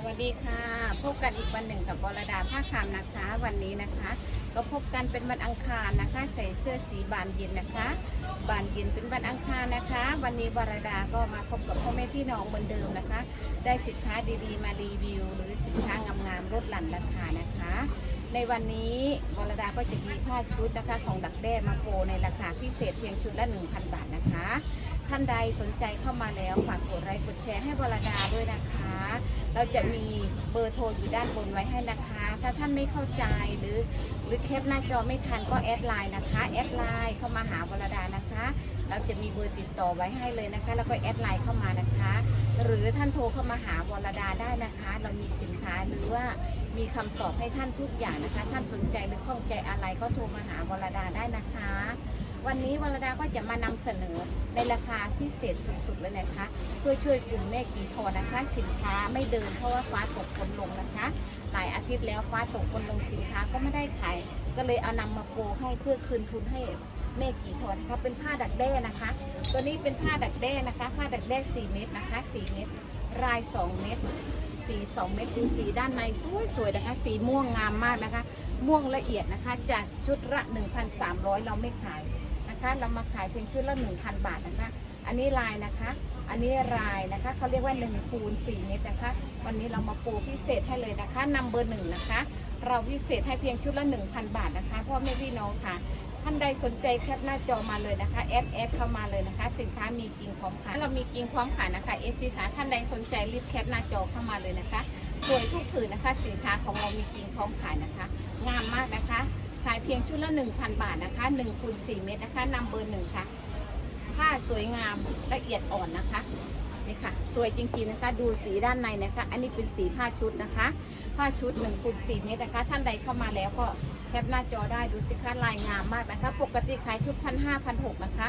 สวัสดีค่ะ พบกันอีกวันหนึ่งกับบรดาภาคามนะคะ วันนี้นะคะ ก็พบกันเป็นวันอังคารนะคะ ใส่เสื้อสีบานเย็นนะคะ บานเย็นเป็นวันอังคารนะคะ วันนี้บรดาก็มาพบกับพ่อแม่พี่น้องเหมือนเดิมนะคะ ได้สินค้าดีๆ มารีวิว หรือสินค้างามๆลดหลั่นราคานะคะ ในวันนี้วรดาก็จะมีผ้าชุดนะคะของดักแด้มาโปรในราคาพิเศษเพียงชุดละ 1,000 บาทนะคะ ท่านใดสนใจเข้ามาแล้วฝากกดไลค์กดแชร์ให้วรดาด้วยนะคะ เราจะมีเบอร์โทรอยู่ด้านบนไว้ให้นะคะ ถ้าท่านไม่เข้าใจหรือหรือแคปหน้าจอไม่ทันก็แอดไลน์นะคะแอดไลน์เข้ามาหาวร จะมีเบอร์ติดต่อไว้ให้เลยนะคะ แล้วก็แอดไลน์เข้ามานะคะ หรือท่านโทรเข้ามาหาวรดาได้นะคะ เรามีสินค้าหรือว่ามีคำตอบให้ท่านทุกอย่างนะคะ ท่านสนใจหรือข้องใจอะไรก็โทรมาหาวรดาได้นะคะ วันนี้วรดาก็จะมานำเสนอในราคาพิเศษสุดๆเลยนะคะ เพื่อช่วยกลุ่มแม่กีโทนะคะ สินค้าไม่เดินเพราะว่าฟ้าตกฝนลงนะคะ หลายอาทิตย์แล้วฟ้าตกฝนลงสินค้าก็ไม่ได้ขายก็เลยเอานำมาโปรให้เพื่อคืนทุนให้ แม่กีโทนะคะเป็นผ้าดักแด้นะคะ ตัวนี้เป็นผ้าดักแด้นะคะ ผ้าดักแด้4เม็ดนะคะ4เม็ดราย 2 เม็ดสี2เม็ดคือสีด้านในสวยๆนะคะ สีม่วงงามมากนะคะ ม่วงละเอียดนะคะจากชุดละ 1,300 เราไม่ขายนะคะ เรามาขายเพียงชุดละ 1,000 บาทนะคะ อันนี้ลายนะคะ อันนี้ลายนะคะเขาเรียกว่า1คูณ4เม็ดนะคะ วันนี้เรามาโปรพิเศษให้เลยนะคะนำเบอร์หนึ่งนะคะ เราพิเศษให้เพียงชุดละ 1,000 บาทนะคะพ่อแม่พี่น้องค่ะ ท่านใดสนใจแคปหน้าจอมาเลยนะคะแอดแอดเข้ามาเลยนะคะ สินค้ามีจริงพร้อมขายเรามีจริงพร้อมขายนะคะเอฟซีค่ะท่านใดสนใจรีบแคปหน้าจอเข้ามาเลยนะคะสวยทุกผืนนะคะ สินค้าของเรามีจริงพร้อมขายนะคะ งามมากนะคะขายเพียงชุดละ 1,000 บาทนะคะ1คูณ4เมตรนะคะนำเบอร์หนึ่งค่ะผ้าสวยงามละเอียดอ่อนนะคะนี่ค่ะสวยจริงๆนะคะ ดูสีด้านในนะคะ อันนี้เป็นสีผ้าชุดนะคะ ผ้าชุด1คูณ4เมตรนะคะ ท่านใดเข้ามาแล้วก็ แคปหน้าจอได้ดูสิคะลายงามมากนะคะ ปกติขายชุดพันห้าพันหกนะคะ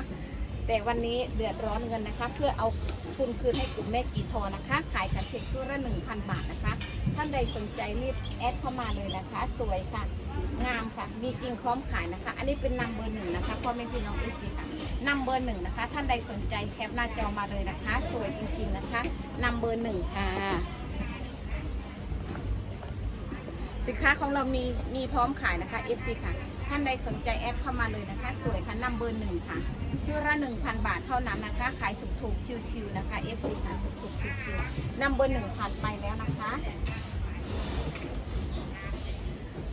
แต่วันนี้เดือดร้อนเงินนะคะ เพื่อเอาทุนคืนให้กลุ่มแม่กีทอนะคะ ขายกันเพียงชุดละ1,000บาทนะคะ ท่านใดสนใจรีบแอดเข้ามาเลยนะคะ สวยค่ะ งามค่ะ มีจริงพร้อมขายนะคะ อันนี้เป็นนำเบอร์หนึ่งนะคะพ่อแม่พี่น้องเอซีค่ะนำเบอร์หนึ่งนะคะ ท่านใดสนใจแคปหน้าจอมาเลยนะคะ สวยจริงๆนะคะนำเบอร์หนึ่งค่ะ สินค้าของเรามีมีพร้อมขายนะคะ FC ค่ะ ท่านใดสนใจแอดเข้ามาเลยนะคะ สวยค่ะนำเบอร์หนึ่งค่ะชื่อละ1,000 บาทเท่านั้นนะคะ ขายถูกๆ ชิวๆนะคะ FC ค่ะถูกๆชิวๆนำเบอร์หนึ่งผ่านไปแล้วนะคะ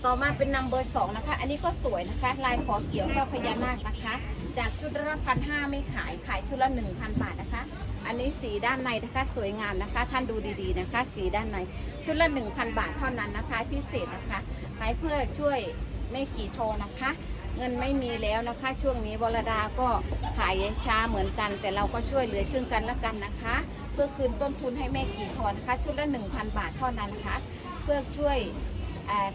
ต่อมาเป็นนัมเบอร์สองนะคะ อันนี้ก็สวยนะคะ ลายขอเกี่ยวกับพญานาคนะคะ จากชุดละพันห้าไม่ขายขายชุดละหนึ่งพันบาทนะคะ อันนี้สีด้านในนะคะสวยงามนะคะ ท่านดูดีๆนะคะ สีด้านในชุดละหนึ่งพันบาทเท่านั้นนะคะ พิเศษนะคะขายเพื่อช่วยไม่กี่โทนะคะ เงินไม่มีแล้วนะคะ ช่วงนี้บรดาก็ขายช้าเหมือนกัน แต่เราก็ช่วยเหลือซึ่งกันและกันนะคะ เพื่อคืนต้นทุนให้แม่กี่ทอนะคะ ชุดละ 1,000 บาทเท่านั้นนะคะเพื่อช่วย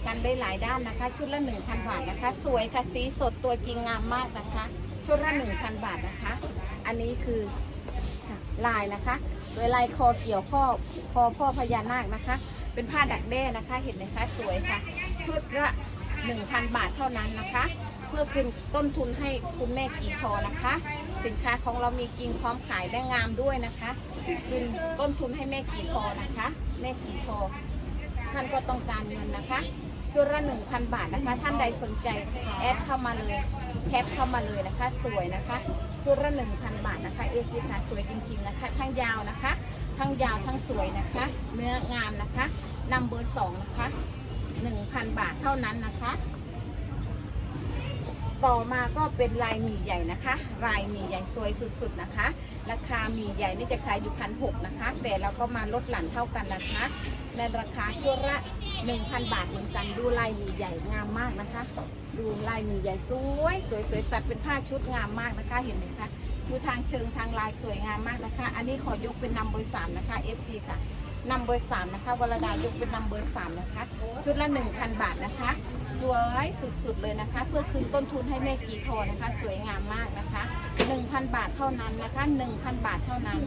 กันได้หลายด้านนะคะ ชุดละ 1,000 บาทนะคะ สวยค่ะสีสดตัวจริงงามมากนะคะ ชุดละ 1,000 บาทนะคะ อันนี้คือ ลายนะคะโดยลายคอเกี่ยวข้อคอพ่อพญานาคนะคะ เป็นผ้าดักแด้นะคะเห็นไหมคะสวยค่ะ ชุดละ1,000 บาทเท่านั้นนะคะ เพื่อคืนต้นทุนให้คุณแม่กีคอนะคะ สินค้าของเรามีจริงพร้อมขายได้งามด้วยนะคะคืนต้นทุนให้แม่กีคอนะคะ แม่กีคอท่านก็ต้องการเงินนะคะชุดละ1,000 บาทนะคะ ท่านใดสนใจแอดเข้ามาเลยแคปเข้ามาเลยนะคะ สวยนะคะ ชุดละ1,000 บาทนะคะเอซีค่ะสวยจริงๆนะคะ ทั้งยาวนะคะ ทั้งยาวทั้งสวยนะคะ เนื้องามนะคะนำเบอร์สองนะคะ1,000 บาทเท่านั้นนะคะ ต่อมาก็เป็นลายหมี่ใหญ่นะคะ ลายหมี่ใหญ่สวยสุดๆนะคะ ราคาหมี่ใหญ่นี่จะขายอยู่พันหกนะคะ แต่เราก็มาลดหลั่นเท่ากันนะคะในราคาชั่วละ 1,000 บาทเหมือนกันดูลายหมี่ใหญ่งามมากนะคะ ดูลายมี่ใหญ่สวยสวยสวยตัดเป็นผ้าชุดงามมากนะคะเห็นไหมคะดูทางเชิงทางลายสวยงามมากนะคะ อันนี้ขอยกเป็นนัมเบอร์สามนะคะ FC ค่ะนัมเบอร์สามนะคะวรดายกเป็นนัมเบอร์สามนะคะ ชุดละ1,000บาทนะคะสวยสุดๆเลยนะคะ เพื่อคืนต้นทุนให้แม่กีโทนะคะ สวยงามมากนะคะ1,000บาทเท่านั้นนะคะ1,000บาทเท่านั้น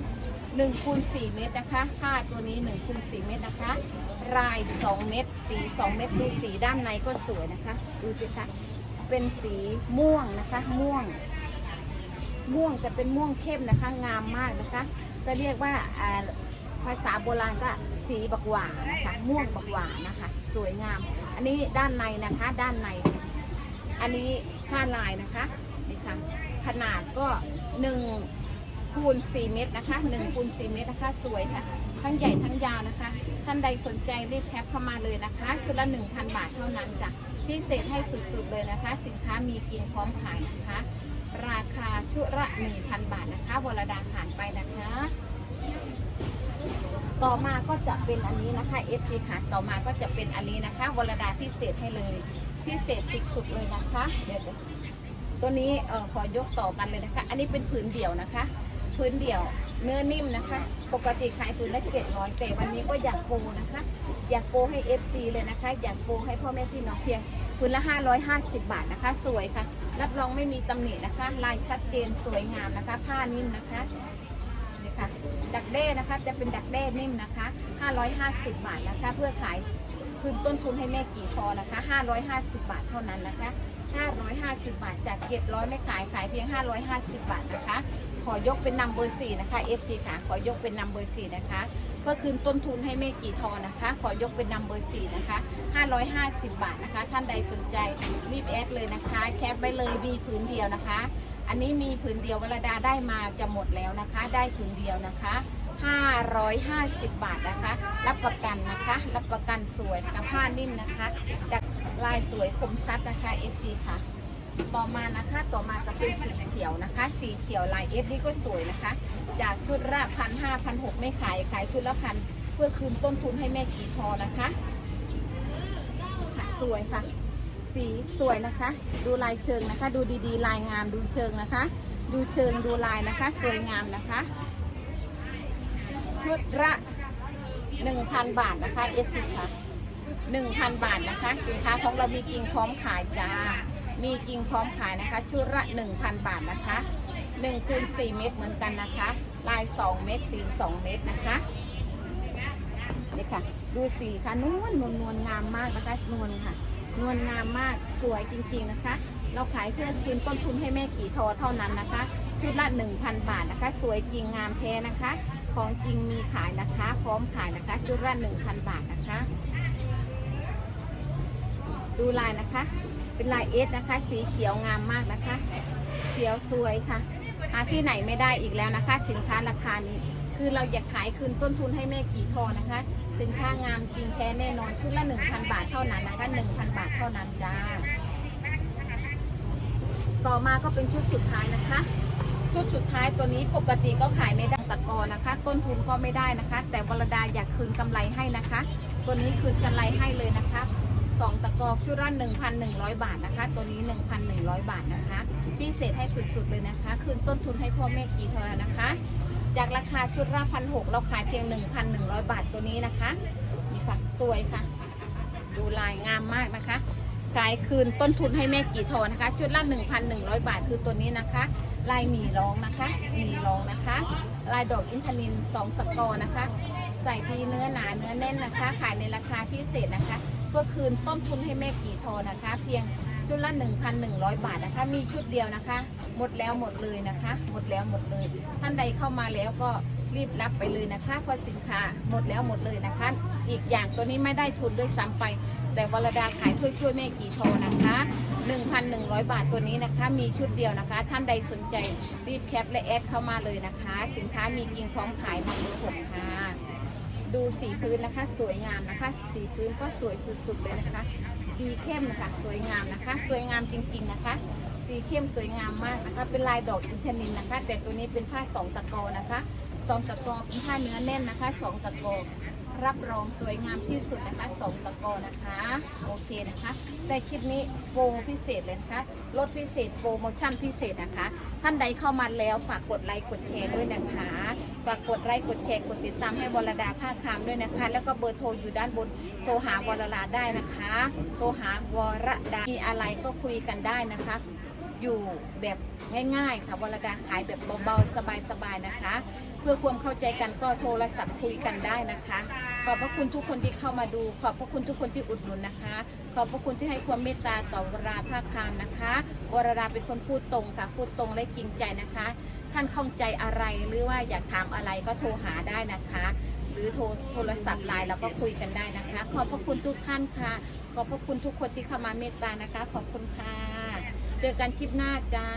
1คูณ4เมตรนะคะผ้าตัวนี้1คูณ4เมตรนะคะ ราย 2 เม็ดสี 2 เม็ดดูสีด้านในก็สวยนะคะ ดูสิคะเป็นสีม่วงนะคะ ม่วง ม่วงจะเป็นม่วงเข้มนะคะ งามมากนะคะ ก็เรียกว่าอ่าภาษาโบราณก็สีบักหวานนะคะ ม่วงบักหวานนะคะ สวยงาม อันนี้ด้านในนะคะ ด้านใน อันนี้ห้าลายนะคะนี่ค่ะขนาดก็หนึ่งคูณ4เมตรนะคะ1คูณ4เมตรนะคะ สวยค่ะ ทั้งใหญ่ทั้งยาวนะคะ ท่านใดสนใจรีบแคปเข้ามาเลยนะคะชุดละ1,000 บาทเท่านั้นจ้ะพิเศษให้สุดๆเลยนะคะ สินค้ามีกินพร้อมขายนะคะ ราคาชุดละ1,000 บาทนะคะวรดาผ่านไปนะคะ ต่อมาก็จะเป็นอันนี้นะคะ FC ค่ะต่อมาก็จะเป็นอันนี้นะคะวรดาพิเศษให้เลยพิเศษสุดๆเลยนะคะเดี๋ยวตัวนี้เออขอยกต่อกันเลยนะคะ อันนี้เป็นผืนเดี่ยวนะคะ พื้นเดี่ยว เนื้อนิ่มนะคะ ปกติขายผืนละ700แต่วันนี้ก็อยากโปรนะคะ อยากโปรให้ FC เลยนะคะ อยากโปรให้พ่อแม่พี่น้องเพียงผืนละ 550 บาทนะคะ สวยค่ะ รับรองไม่มีตำหนินะคะ ลายชัดเจนสวยงามนะคะ ผ้านิ่มนะคะนี่ค่ะดักแด้นะคะจะเป็นดักแด้นิ่มนะคะ 550 บาทนะคะ เพื่อขายคืนต้นทุนให้แม่กี่พอนะคะ 550 บาทเท่านั้นนะคะ 550 บาทจาก700ไม่ขายขายเพียง 550 บาทนะคะ ขอยกเป็นนัมเบอร์4นะคะ FC ค่ะขอยกเป็นนัมเบอร์4นะคะเพื่อคืนต้นทุนให้แม่กี่ทอนะคะ ขอยกเป็นนัมเบอร์4นะคะ550 บาทนะคะ ท่านใดสนใจรีบแอดเลยนะคะ แคปไว้เลยมีผืนเดียวนะคะ อันนี้มีผืนเดียววรดาได้มาจะหมดแล้วนะคะ ได้ผืนเดียวนะคะ550 บาทนะคะ รับประกันนะคะ รับประกันสวยนะคะผ้านิ่มนะคะจากลายสวยคมชัดนะคะ FC ค่ะ ต่อมานะคะต่อมาจะเป็นสีเขียวนะคะ สีเขียวลายเอฟนี่ก็สวยนะคะ จากชุดละพันห้าพันหกไม่ขายขายชุดละพันเพื่อคืนต้นทุนให้แม่กี่ทอนะคะค่ะสวยค่ะ สีสวยนะคะ ดูลายเชิงนะคะ ดูดีๆ ลายงามดูเชิงนะคะ ดูเชิงดูลายนะคะ สวยงามนะคะ ชุดละ1,000บาทนะคะเอฟซีค่ะ1,000บาทนะคะ สินค้าของเรามีกิ่งพร้อมขายจ้า มีกิ่งพร้อมขายนะคะ ชุดละ 1,000 บาทนะคะ1คูณ4เมตรเหมือนกันนะคะ ลาย 2 เมตรสี2เมตรนะคะนี่ค่ะ ดูสีค่ะนวลนวลนวลงามมากนะคะนวลค่ะ นวลงามมากสวยจริงๆนะคะ เราขายเพื่อคืนต้นทุนให้แม่กี่ทอเท่านั้นนะคะชุดละ 1,000 บาทนะคะ สวยจริงงามแท้นะคะ ของจริงมีขายนะคะ พร้อมขายนะคะ ชุดละ 1,000 บาทนะคะ ดูลายนะคะ เป็นลายเอสนะคะ สีเขียวงามมากนะคะเขียวสวยค่ะ หาที่ไหนไม่ได้อีกแล้วนะคะ สินค้าราคานี้ คือเราอยากขายคืนต้นทุนให้แม่กี่ทอนะคะ สินค้างามจริงแท้แน่นอนชุดละ 1,000 บาทเท่านั้นนะคะ 1,000 บาทเท่านั้นจ้า ต่อมาก็เป็นชุดสุดท้ายนะคะชุดสุดท้ายตัวนี้ปกติก็ขายไม่ได้ตะกอนะคะ ต้นทุนก็ไม่ได้นะคะ แต่วรดาอยากคืนกำไรให้นะคะ ตัวนี้คืนกำไรให้เลยนะคะ สองตะกอชุดละ1,100 บาทนะคะ ตัวนี้ 1,100 บาทนะคะ พิเศษให้สุดๆเลยนะคะ คืนต้นทุนให้พ่อแม่กี่เทอนะคะ จากราคาชุดละพันหเราขายเพียง 1,100 บาทตัวนี้นะคะนี่ค่ะสวยค่ะ ดูลายงามมากนะคะขายคืนต้นทุนให้แม่กี่ทอนะคะ ชุดละ 1,100 บาทคือตัวนี้นะคะ ลายหมี่รองนะคะหมี่รองนะคะ ลายดอกอินทนินสองสกอนะคะ ใส่ดีเนื้อหนาเนื้อแน่นนะคะ ขายในราคาพิเศษนะคะ พื่อคืนต้นทุนให้แม่กี่ทอนะคะ เพียงชุดละ 1,100 บาทนะคะ มีชุดเดียวนะคะ หมดแล้วหมดเลยนะคะ หมดแล้วหมดเลย ท่านใดเข้ามาแล้วก็รีบรับไปเลยนะคะเพราะสินค้าหมดแล้วหมดเลยนะคะ อีกอย่างตัวนี้ไม่ได้ทุนด้วยซ้ำไป แต่วรดาขายช่วยช่วยแม่กี่ทอนะคะ 1,100 บาทตัวนี้นะคะ มีชุดเดียวนะคะ ท่านใดสนใจรีบแคปและแอดเข้ามาเลยนะคะ สินค้ามีจริงพร้อมขายมาเบอร์หกค่ะ ดูสีพื้นนะคะ สวยงามนะคะ สีพื้นก็สวยสุดๆเลยนะคะ สีเข้มนะคะสวยงามนะคะ สวยงามจริงๆนะคะ สีเข้มสวยงามมากนะคะ เป็นลายดอกอินทนินนะคะ แต่ตัวนี้เป็นผ้าสองตะกอนะคะสองตะกอเป็นผ้าเนื้อแน่นนะคะสองตะกอรับรองสวยงามที่สุดนะคะสองตะกอนะคะโอเคนะคะในคลิปนี้โปรพิเศษเลยนะคะลดพิเศษโปรโมชั่นพิเศษนะคะ ท่านใดเข้ามาแล้วฝากกดไลค์กดแชร์ด้วยนะคะ ฝากกดไลค์กดแชร์กดติดตามให้วรดาภาคคามด้วยนะคะ แล้วก็เบอร์โทรอยู่ด้านบนโทรหาวรดาได้นะคะ โทรหาวรดามีอะไรก็คุยกันได้นะคะ อยู่แบบง่ายๆค่ะวรดาขายแบบเบาๆสบายๆนะคะ เพื่อความเข้าใจกันก็โทรศัพท์คุยกันได้นะคะ ขอบพระคุณทุกคนที่เข้ามาดู ขอบพระคุณทุกคนที่อุดหนุนนะคะ ขอบพระคุณที่ให้ความเมตตาต่อวราภาคามนะคะวรดาเป็นคนพูดตรงค่ะพูดตรงและจริงใจนะคะ ท่านข้องใจอะไรหรือว่าอยากถามอะไรก็โทรหาได้นะคะ หรือโทรโทรศัพท์ไลน์เราก็คุยกันได้นะคะ ขอบพระคุณทุกท่านค่ะ ขอบพระคุณทุกคนที่เข้ามาเมตตานะคะ ขอบคุณค่ะ เจอกันคลิปหน้าจ้า